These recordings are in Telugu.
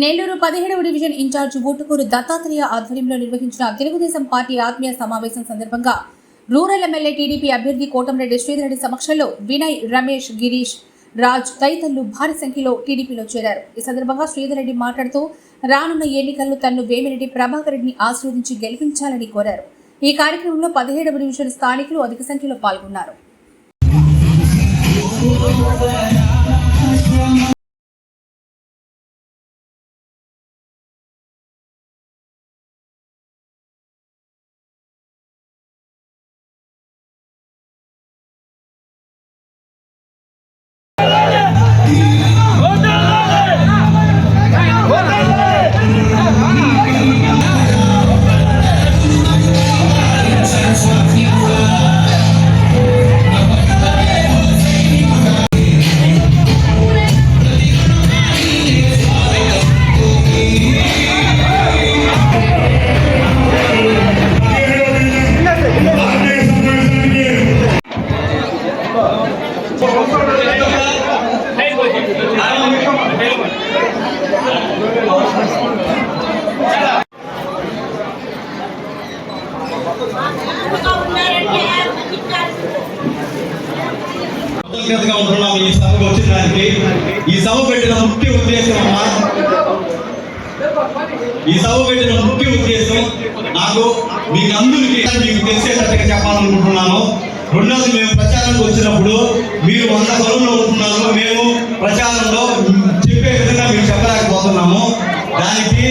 నెల్లూరు పదిహేడవ డివిజన్ ఇన్ఛార్జ్ ఊటుకూరు దత్తాత్రేయ ఆధ్వర్యంలో నిర్వహించిన తెలుగుదేశం పార్టీ ఆత్మీయ సమావేశం సందర్భంగా రూరల్ ఎమ్మెల్యే టీడీపీ అభ్యర్థి కోటంరెడ్డి శ్రీధరెడ్డి సమక్షంలో వినయ్ రమేష్ గిరీష్ రాజ్ తదితరులు భారీ సంఖ్యలో టీడీపీలో చేరారు. ఈ సందర్భంగా శ్రీధరెడ్డి మాట్లాడుతూ రానున్న ఎన్నికల్లో తన్ను వేమిరెడ్డి ప్రభాకర్ రెడ్డిని ఆశీర్వదించి గెలిపించాలని కోరారు. ఈ కార్యక్రమంలో పదిహేడవ డివిజన్ స్థానికులు అధిక సంఖ్యలో పాల్గొన్నారు. కృతజ్ఞతగా ఈ సభకు వచ్చిన దానికి ఈ సభ పెట్టిన ముఖ్య ఉద్దేశం అమ్మా. ఈ సభ పెట్టిన ముఖ్య ఉద్దేశం నాకు మీకు అందరికీ మీకు తెలిసేటట్టుగా చెప్పాలనుకుంటున్నాను. రెండోది మేము ప్రచారానికి వచ్చినప్పుడు మీరు వంద పనుల్లో ఉంటున్నారు మేము ప్రచారంలో చెప్పే విధంగా మేము చెప్పలేకపోతున్నాము. దానికి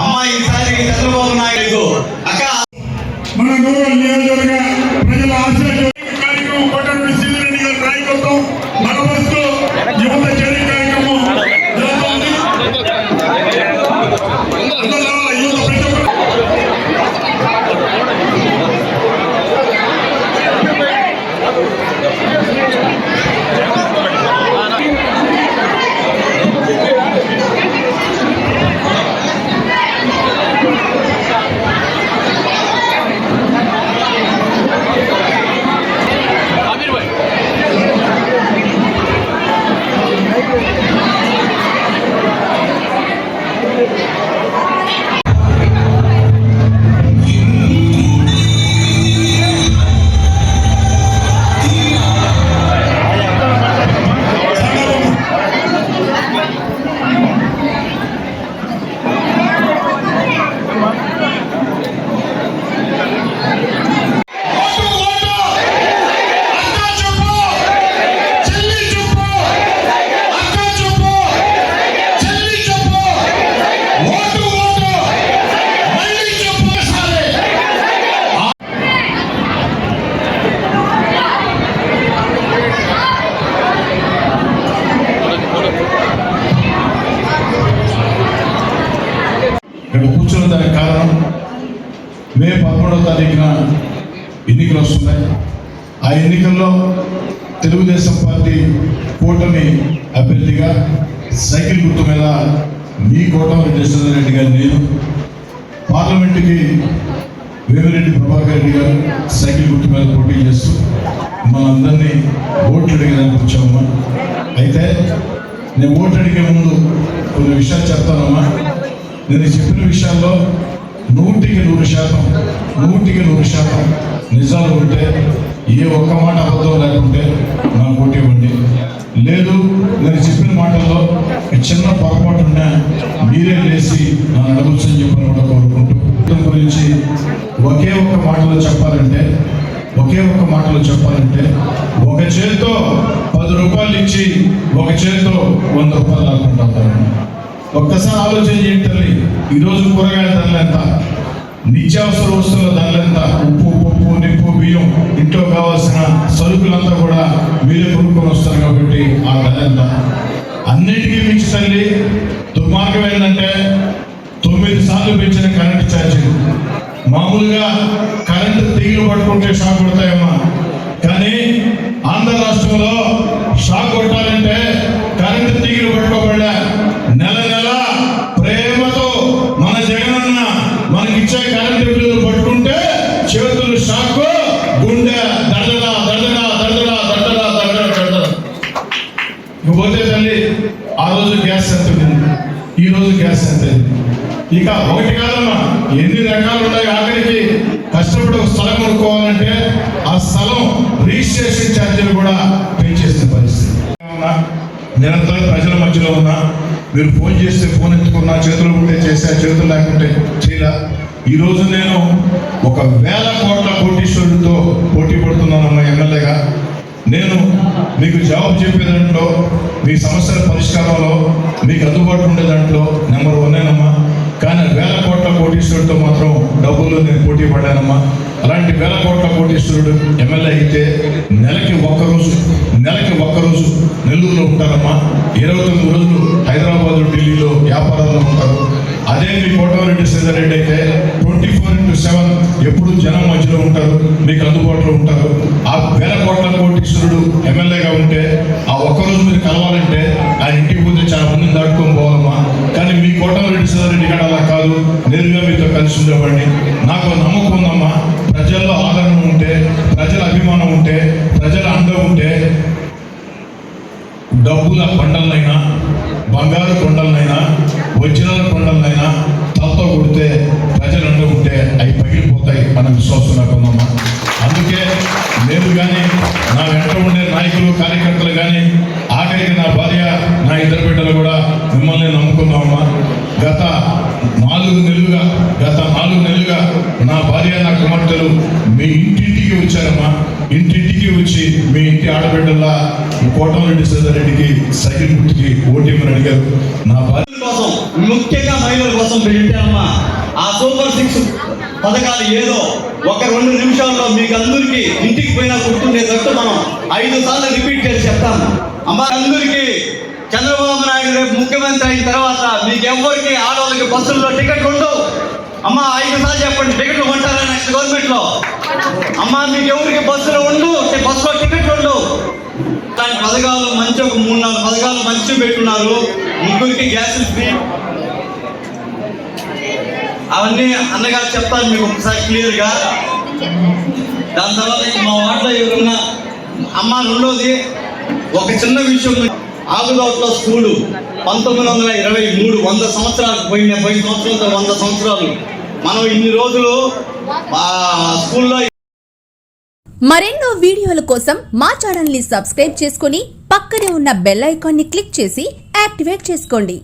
అమ్మా ఈసారి చంద్రబాబు నాయుడు. అక్క. మన రూరల్ నియోజకవర్గ ప్రజల ఆశీర్వాదం పదమూడవ తారీఖున ఎన్నికలు వస్తున్నాయి. ఆ ఎన్నికల్లో తెలుగుదేశం పార్టీ కూటమి అభ్యర్థిగా సైకిల్ గుర్తు మీద మీ కోటమిరెడ్డి రెడ్డి గారు నేను పార్లమెంటుకి వేమిరెడ్డి ప్రభాకర్ రెడ్డి గారు సైకిల్ గుర్తు మీద పోటీ చేస్తూ మనందరినీ ఓట్లు అడిగడానికి వచ్చామమ్మా. అయితే నేను ఓట్లు అడిగే ముందు కొన్ని విషయాలు చెప్తానమ్మా. నేను చెప్పిన విషయాల్లో నూటికి నూరు శాతం నూటికి నూరు శాతం నిజాలు ఉంటే ఏ ఒక్క మాట అబద్ధం లేకుంటే నాకు ఓటు ఇవ్వండి. లేదు నేను చెప్పిన మాటల్లో చిన్న పొరపాటు ఉన్నా మీరే లేచి నన్ను అడగొచ్చని చెప్పని కూడా కోరుకుంటూ గురించి ఒకే ఒక్క మాటలో చెప్పాలంటే ఒకే ఒక్క మాటలో చెప్పాలంటే ఒక చేతితో పది రూపాయలు ఇచ్చి ఒక చేతితో వంద రూపాయలు లాక్కుంటాం ఒక్కసారి ఆలోచన చేయండి తల్లి. ఈరోజు కూరగాయల ధరలు ఎంత? నిత్యావసర వస్తువుల ధరలు ఎంత? ఉప్పు పప్పు నిప్పు బియ్యం ఇంట్లో కావాల్సిన సరుకులంతా కూడా మీరే కొనుక్కొని వస్తారు కాబట్టి ఆ ధర ఎంత? అన్నిటికీ మించి తల్లి దుర్మార్గం ఏంటంటే తొమ్మిది సార్లు పెంచిన కరెంటు ఛార్జీలు. మామూలుగా కరెంటు తీగలు పట్టుకుంటే షాక్ కొడతాయి రోజు గ్యాస్ ఎంత ఇక ఒకటి కాదమ్మా ఎన్ని రకాలు ఉన్నాయి ఆఖరికి కష్టపడి స్థలం కొనుక్కోవాలంటే ఆ స్థలం రిజిస్ట్రేషన్ ఛార్జీలు కూడా పెంచేసిన పరిస్థితి. నిరంతరం ప్రజల మధ్యలో ఉన్నా మీరు ఫోన్ చేస్తే ఫోన్ ఎత్తుకున్నా చేతులు ఉంటే చేసా చేతులు లేకుంటే చేయలా. ఈ రోజు నేను ఒక వేల కోట్ల కోటీశ్వరుడితో పోటీ పడుతున్నానమ్మా ఎమ్మెల్యేగా నేను మీకు జవాబు చెప్పే దాంట్లో మీ సమస్యల పరిష్కారంలో మీకు అందుబాటులో ఉండే దాంట్లో నెంబర్ వన్నేనమ్మా కానీ వేల కోట్ల కోటీశ్వరుడితో మాత్రం డబ్బులు నేను పోటీ పడ్డానమ్మా. అలాంటి వేల కోట్ల కోటీశ్వరుడు ఎమ్మెల్యే అయితే నెలకి ఒక్కరోజు నెలకి ఒక్కరోజు నెల్లూరులో ఉంటారమ్మా. ఇరవై తొమ్మిది రోజులు హైదరాబాద్ ఢిల్లీలో వ్యాపారాల్లో ఉంటారు. అదే మీ కోటమిరెడ్డి శ్రీధర్ అయితే ట్వంటీ ఫోర్ ఇంటూ సెవెన్ ఎప్పుడు జనం మధ్యలో ఉంటారు మీకు అందుబాటులో ఉంటారు. ఆ వేల కోట్ల కోటీశ్వరుడు ఎమ్మెల్యేగా ఉంటే ఆ ఒక్కరోజు మీరు కలవాలంటే ఆయన ఇంటికి పోతే చాలా మందిని దాటుకొని పోవాలమ్మా. కానీ మీ కోటమిరెడ్డి శ్రీధర్ గారు అలా కాదు. నేరుగా మీతో కలిసి ఉండేవాడిని. నాకు నమ్మకం ఉందమ్మా. ప్రజల్లో ఆదరణ ఉంటే ప్రజల అభిమానం ఉంటే ప్రజల అండ ఉంటే డబ్బుల కొండలనైనా బంగారు కొండలనైనా వజ్రాల కొండలనైనా తలతో కొడితే ప్రజలందరూ ఉంటే అవి పగిలిపోతాయి అన్న విశ్వాసం నాకు నా వెంట ఉండే నాయకులు కార్యకర్తలు కానీ ఆఖరికి నా భార్య నా ఇద్దరు బిడ్డలు కూడా మిమ్మల్ని నమ్ముకున్నామమ్మా గత నాలుగు నెలలుగా గత నాలుగు నెలలుగా నా భార్య నా కుమార్తెలు మీ ఇంటింటికి వచ్చారమ్మా. ఇంటింటికి వచ్చి మీ ఇంటి ఆడబిడ్డల్లా కోటమిరెడ్డి రెడ్డికి సైకిల్ గుర్తుకి ఓటీమని అడిగారు. నా భార్య కోసం ముఖ్యంగా మహిళల కోసం ఆ సూపర్ సిక్స్ పథకాలు ఏదో ఒక రెండు నిమిషాల్లో మీకు అందరికీ ఇంటికి పోయినా గుర్తుండేటట్టు మనం ఐదు సార్లు రిపీట్ చేసి చెప్తాము అమ్మా అందరికీ చంద్రబాబు నాయుడు రేపు ముఖ్యమంత్రి అయిన తర్వాత మీకు ఎవరికి ఆడవాళ్ళకి బస్సుల్లో టికెట్ ఉండవు. అమ్మా ఐదు సార్లు చెప్పండి టికెట్లు కొంటారా నెక్స్ట్ గవర్నమెంట్లో అమ్మా మీకు ఎవరికి బస్సులు ఉండు బస్సులో టికెట్ ఉండవు. దాని పథకాలు మంచి ఒక మూడు నాలుగు పథకాలు మంచి పెట్టున్నారు. ముగ్గురికి గ్యాస్ ఫ్రీ. అవన్నీ అన్నగారు చెప్తాను మీకు ఒకసారి క్లియర్గా. దాని తర్వాత మా వాటిలో ఎవరున్నా అమ్మ రెండోది ఒక చిన్న విషయం ఆగుదోట్లో స్కూలు పంతొమ్మిది వందల ఇరవై మూడు వంద సంవత్సరాలు పోయిన పది సంవత్సరంతో వంద సంవత్సరాలు. మనం ఇన్ని రోజులు స్కూల్లో మరెన్నో వీడియోల కోసం మా ఛానల్ని సబ్స్క్రైబ్ చేసుకుని పక్కనే ఉన్న బెల్ ఐకాన్ని క్లిక్ చేసి యాక్టివేట్ చేసుకోండి.